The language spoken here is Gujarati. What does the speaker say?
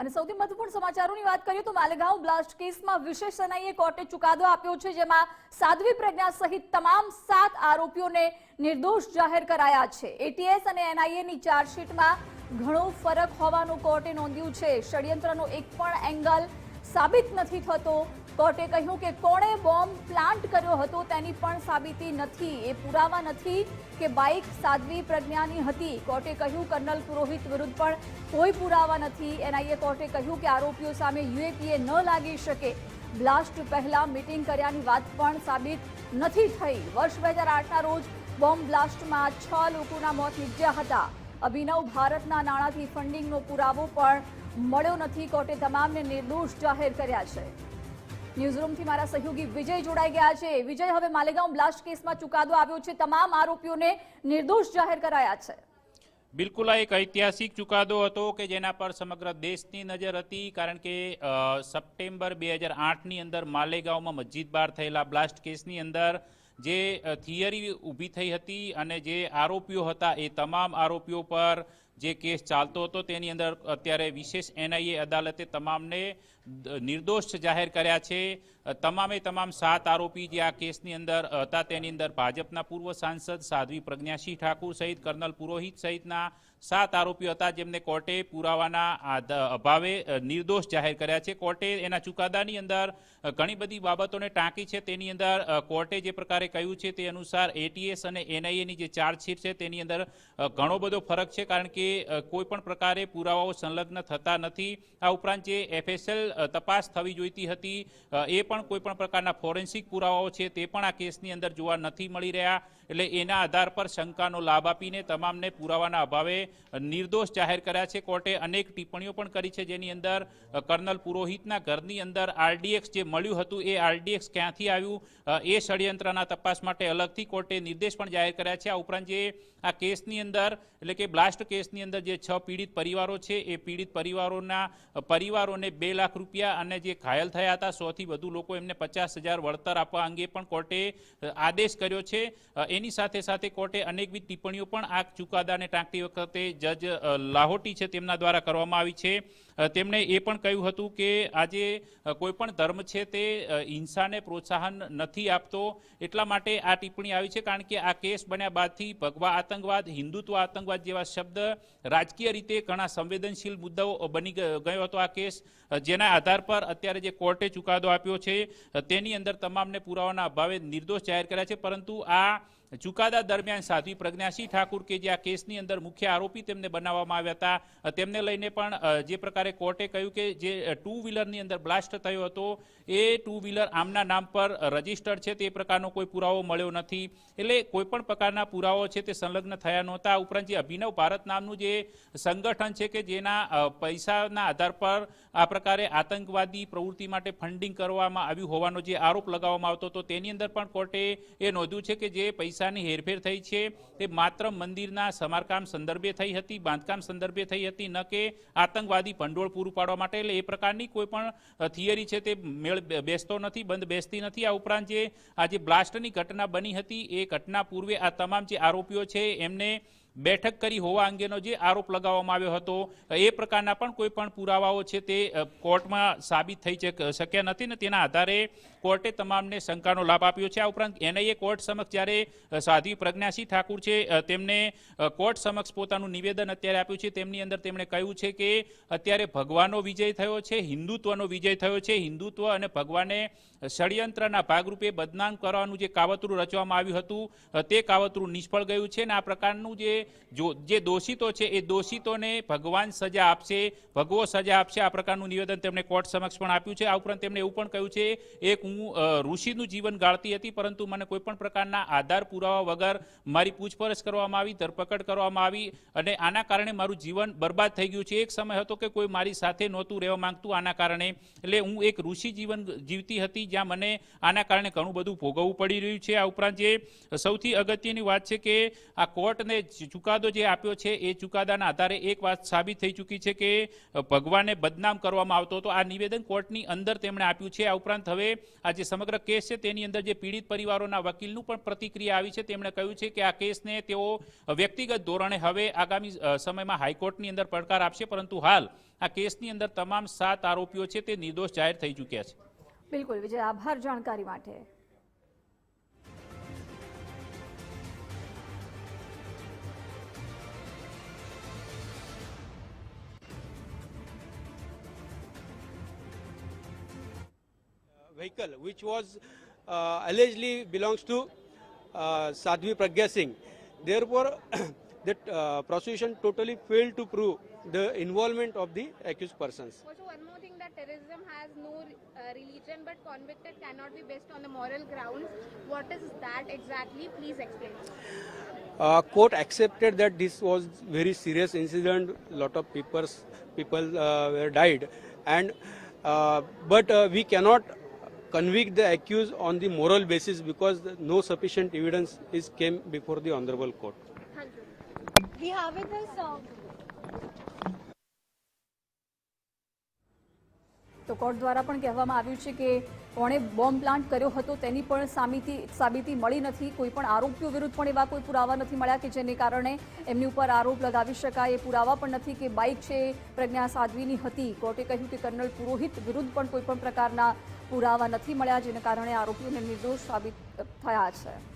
અને સૌથી મહત્વપૂર્ણ સમાચારોની વાત કરીએ તો માલેગાંવ બ્લાસ્ટ કેસમાં વિશેષ એનઆઈએ કોર્ટે ચુકાદો આપ્યો છે, જેમાં સાધ્વી પ્રજ્ઞા સહિત તમામ સાત આરોપીઓને નિર્દોષ જાહેર કરાયા છે. એટીએસ અને એનઆઈએની ચાર્જશીટમાં ઘણો ફરક હોવાનું કોર્ટે નોંધ્યું છે. ષડયંત્રનો એક પણ એંગલ સાબિત નથી થતો. કોર્ટે કહ્યું કે કોણે બોમ્બ પ્લાન્ટ કર્યો હતો તેની પણ સાબિતી નથી. એ પુરાવા નથી કે બાઇક સાધ્વી પ્રજ્ઞાની હતી. કોર્ટે કહ્યું કર્નલ પુરોહિત વિરુદ્ધ પણ કોઈ પુરાવા નથી. એનઆઈએ કોર્ટે કહ્યું કે આરોપીઓ સામે યુએપીએ ન લાગી શકે. બ્લાસ્ટ પહેલાં મિટિંગ કર્યાની વાત પણ સાબિત નથી થઈ. વર્ષ બે હજાર આઠના રોજ બોમ્બ બ્લાસ્ટમાં છ લોકોના મોત નીપજ્યા હતા. અભિનવ ભારતના નાણાંથી ફંડિંગનો પુરાવો પણ મળ્યો નથી. કોર્ટે તમામને નિર્દોષ જાહેર કર્યા છે. ન્યૂઝરૂમથી મારા સહયોગી વિજય જોડાઈ ગયા છે. વિજય, હવે માલેગાંવ બ્લાસ્ટ કેસમાં ચુકાદો આવ્યો છે. તમામ આરોપીઓને નિર્દોષ જાહેર કરાયા છે. બિલકુલ, આ એક ઐતિહાસિક ચુકાદો હતો કે જેના પર સમગ્ર દેશની નજર હતી, કારણ કે સપ્ટેમ્બર બે હજાર આઠની અંદર માલેગાંવમાં મસ્જિદ બાર થયેલા બ્લાસ્ટ કેસની અંદર જે થિયરી ઊભી થઈ હતી અને જે આરોપીઓ હતા એ તમામ આરોપીઓ પર જે કેસ ચાલતો હતો તેની અંદર અત્યારે વિશેષ એનઆઈએ અદાલતે તમામને નિર્દોષ જાહેર કર્યા છે. તમામે તમામ સાત આરોપી જે આ કેસની અંદર હતા તેની અંદર ભાજપના પૂર્વ સાંસદ સાધ્વી પ્રજ્ઞાસિંહ ઠાકુર સહિત, કર્નલ પુરોહિત સહિતના સાત આરોપીઓ હતા જેમને કોર્ટે પુરાવાના અભાવે નિર્દોષ જાહેર કર્યા છે. કોર્ટે એના ચુકાદાની અંદર ઘણી બધી બાબતોને ટાંકી છે. તેની અંદર કોર્ટે જે પ્રકારે કહ્યું છે તે અનુસાર એટીએસ અને એનઆઈએની જે ચાર્જશીટ છે તેની અંદર ઘણો બધો ફરક છે કારણ કે અ, કોઈ પણ પ્રકારે પુરાવાઓ સંલગ્ન થતા નથી આ ઉપરાંત જે એફએસએલ તપાસ થવી જોઈતી હતી એ પણ કોઈ પણ પ્રકારના ફોરેન્સિક પુરાવાઓ છે તે પણ આ કેસની અંદર જોવા નથી મળી રહ્યા. એટલે એના આધાર પર શંકાનો લાભ આપીને તમામને પુરાવાના અભાવે નિર્દોષ જાહેર કર્યા છે. કોર્ટે અનેક ટિપ્પણીઓ પણ કરી છે જેની અંદર કર્નલ પુરોહિતના ઘરની અંદર આરડીએક્સ જે મળ્યું હતું એ આરડીએક્સ ક્યાંથી આવ્યું એ ષડયંત્રના તપાસ માટે અલગથી કોર્ટે નિર્દેશ પણ જાહેર કર્યા છે. આ ઉપરાંત જે આ કેસની અંદર, એટલે કે બ્લાસ્ટ કેસની અંદર જે છ પીડિત પરિવારો છે, એ પીડિત પરિવારોના પરિવારોને બે લાખ રૂપિયા અને જે ઘાયલ થયા હતા, સોથી વધુ લોકો એમને પચાસ હજાર વળતર આપવા અંગે પણ કોર્ટે આદેશ કર્યો છે. એની સાથે સાથે કોર્ટે અનેકવિધ ટિપ્પણીઓ પણ આ ચુકાદાને ટાંકતી વખતે જજ લાહોટી છે તેમના દ્વારા કરવામાં આવી છે. તેમણે એ પણ કહ્યું હતું કે આજે કોઈપણ ધર્મ છે તે હિંસાને પ્રોત્સાહન નથી આપતો એટલા માટે આ ટિપ્પણી આવી છે કારણ કે આ કેસ બન્યા બાદથી ભગવા આતંકવાદ, હિન્દુત્વ આતંકવાદ જેવા શબ્દ રાજકીય રીતે ઘણા સંવેદનશીલ મુદ્દાઓ બની ગયો હતો આ કેસ. જેના આધાર પર અત્યારે જે કોર્ટે ચુકાદો આપ્યો છે તેની અંદર તમામને પુરાવાના અભાવે નિર્દોષ જાહેર કર્યા છે. પરંતુ આ ચુકાદા દરમિયાન સાધ્વી પ્રજ્ઞાસિંહ ઠાકુર કે જે આ કેસની અંદર મુખ્ય આરોપી તેમને બનાવવામાં આવ્યા હતા તેમને લઈને પણ જે પ્રકારે કોર્ટે કહ્યું કે જે ટુ વ્હીલરની અંદર બ્લાસ્ટ થયો હતો, એ ટુ વ્હીલર આમના નામ પર રજીસ્ટર્ડ છે, તે પ્રકારનો કોઈ પુરાવો મળ્યો નથી. એટલે કોઈ પણ પ્રકારના પુરાવો છે તે સંલગ્ન થયા નહોતા. ઉપરાંત જે અભિનવ ભારત નામનું જે સંગઠન છે કે જેના પૈસાના આધાર પર આ પ્રકારે આતંકવાદી પ્રવૃત્તિ માટે ફંડિંગ કરવામાં આવ્યું હોવાનો જે આરોપ લગાવવામાં આવતો હતો, તેની અંદર પણ કોર્ટે એ નોંધ્યું છે કે જે પૈસાની હેરફેર થઈ છે. તે માત્ર મંદિરના સમારકામ સંદર્ભે થઈ હતી, બાંધકામ સંદર્ભે થઈ હતી, ન કે આતંકવાદી ભંડોળ પૂરું પાડવા માટે. એટલે એ પ્રકારની કોઈ પણ થિયરી છે તે મેળ બેસતો નથી, બંધ બેસતી નથી. આ ઉપરાંત જે, આ જે બ્લાસ્ટની ઘટના બની હતી, એ ઘટના પૂર્વે આ તમામ જે આરોપીઓ છે, એમને બેઠક કરી હોવા અંગેનો જે આરોપ લગાવવામાં આવ્યો હતો, એ પ્રકારના પણ કોઈ પણ પુરાવાઓ છે તે કોર્ટમાં સાબિત થઈ શક્યા નથી ને તેના આધારે કોર્ટે તમામને શંકાનો લાભ આપ્યો છે. આ ઉપરાંત એનઆઈએ કોર્ટ સમક્ષ જ્યારે સાધ્વી પ્રજ્ઞાસિંહ ઠાકુર છે તેમને કોર્ટ સમક્ષ પોતાનું નિવેદન અત્યારે આપ્યું છે. તેમની અંદર તેમણે કહ્યું છે કે અત્યારે ભગવાનનો વિજય થયો છે, હિન્દુત્વનો વિજય થયો છે. હિન્દુત્વ અને ભગવાને ષડયંત્રના ભાગરૂપે બદનામ કરવાનું જે કાવતરું રચવામાં આવ્યું હતું તે કાવતરું નિષ્ફળ ગયું છે અને આ પ્રકારનું જે જો જે દોષિતો છે, એ દોષિતોને ભગવાન સજા આપશે, ભગવો સજા આપશે, આ પ્રકારનું નિવેદન તેમણે કોર્ટ સમક્ષ પણ આપ્યું છે. આ ઉપરાંત તેમણે એવું પણ કહ્યું છે, એક હું ઋષિનું જીવન ગાળતી હતી, પરંતુ મને કોઈ પણ પ્રકારના આધાર પુરાવા વગર મારી પૂછપરછ કરવામાં આવી, ધરપકડ કરવામાં આવી અને આના કારણે મારું જીવન બરબાદ થઈ ગયું છે. એક સમય હતો કે કોઈ મારી સાથે નહોતું રહેવા માંગતું આના કારણે. એટલે હું એક ઋષિ જીવન જીવતી હતી, જ્યાં મને આના કારણે ઘણું બધું ભોગવવું પડી રહ્યું છે. આ ઉપરાંત જે સૌથી અગત્યની વાત છે કે આ કોર્ટને ચુકાદો જે આપ્યો છે, એ ચુકાદાના આધારે એક વાત સાબિત થઈ ચૂકી છે કે ભગવાનને બદનામ કરવામાં આવતો હતો. આ નિવેદન કોર્ટની અંદર તેમણે આપ્યું છે. આ ઉપરાંત હવે આ જે સમગ્ર કેસ છે, તેની અંદર જે પીડિત પરિવારોના વકીલનું પણ પ્રતિક્રિયા આવી છે. તેમણે કહ્યું છે કે આ કેસને તેઓ વ્યક્તિગત ધોરણે હવે આગામી સમયમાં હાઈકોર્ટની અંદર પડકાર આપશે. પરંતુ હાલ આ કેસની અંદર તમામ સાત આરોપીઓ છે, તે નિર્દોષ જાહેર થઈ ચૂક્યા છે. બિલકુલ, વિજય, આભાર જાણકારી માટે. Vehicle which was uh, allegedly belongs to uh, Sadhvi Pragya Singh. Therefore, that uh, prosecution totally failed to prove the involvement of the accused persons. Also, one more thing that terrorism has no uh, religion but convicted cannot be based on the moral grounds. What is that exactly? Please explain. Uh, court accepted that this was very serious incident. Lot of people's, people uh, were died, and uh, but uh, we cannot convict the accused on the moral basis because no sufficient evidence is came before the honorable court. Thank you. We have with us. Uh, તો કોર્ટ દ્વારા પણ કહેવામાં આવ્યું છે કે કોણે બોમ્બ પ્લાન્ટ કર્યો હતો તેની પણ સામિતી સાબિતી મળી નથી કોઈ પણ આરોપીઓ વિરુદ્ધ પણ એવા કોઈ પુરાવા નથી મળ્યા કે જેને કારણે એમની ઉપર આરોપ લગાવી શકાય એ પુરાવા પણ નથી કે બાઇક છે પ્રજ્ઞા સાધ્વીની હતી કોર્ટે કહ્યું કે કર્નલ પુરોહિત વિરુદ્ધ પણ કોઈ પણ પ્રકારના પુરાવા નથી મળ્યા જેને કારણે આરોપીઓને નિર્દોષ સાબિત થયા છે.